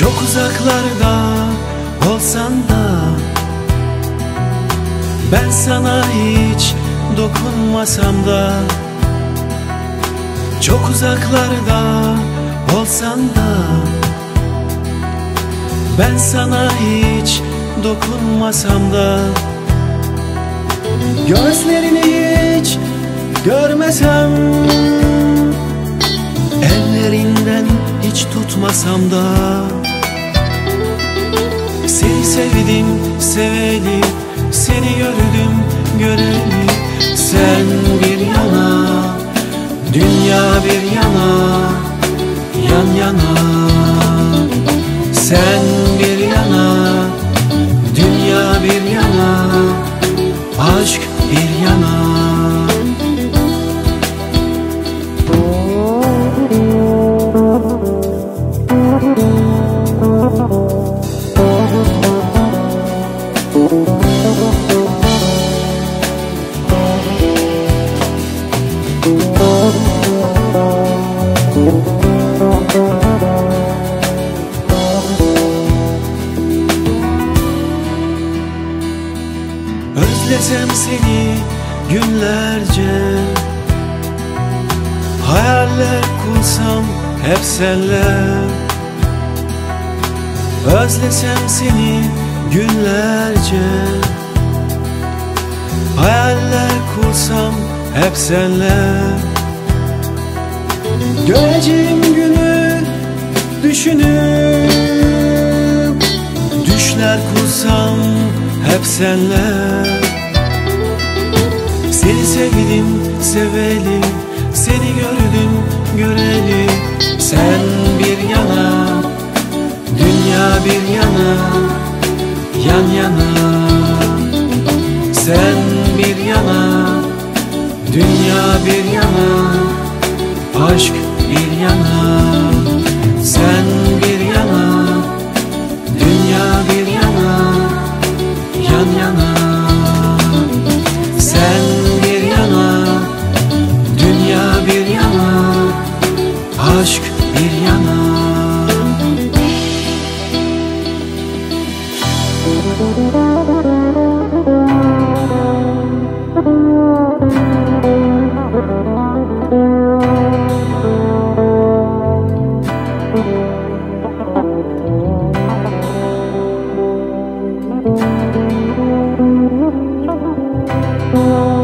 Çok uzaklarda olsan da Ben sana hiç dokunmasam da. Çok uzaklarda olsan da Ben sana hiç dokunmasam da. Gözlerini hiç görmesem Ellerinden hiç tutmasam da Seni sevdim seveli Seni gördüm göreli Sen bir yana Dünya bir yana Yan yana. Sen Özlesem seni günlerce. Hayaller kursam hep senle. Özlesem seni günlerce. Hayaller kursam hep senle. Göreceğim günü düşünüp Düşler kursam hep senle. Seni sevdim seveli Seni gördüm göreli Sen bir yana Dünya bir yana yan yana. Sen bir yana Dünya bir yana Aşk bir yana. Sen bir yana Dünya bir yana Yan yana. Sen bir yana Dünya bir yana Aşk bir yana. Oh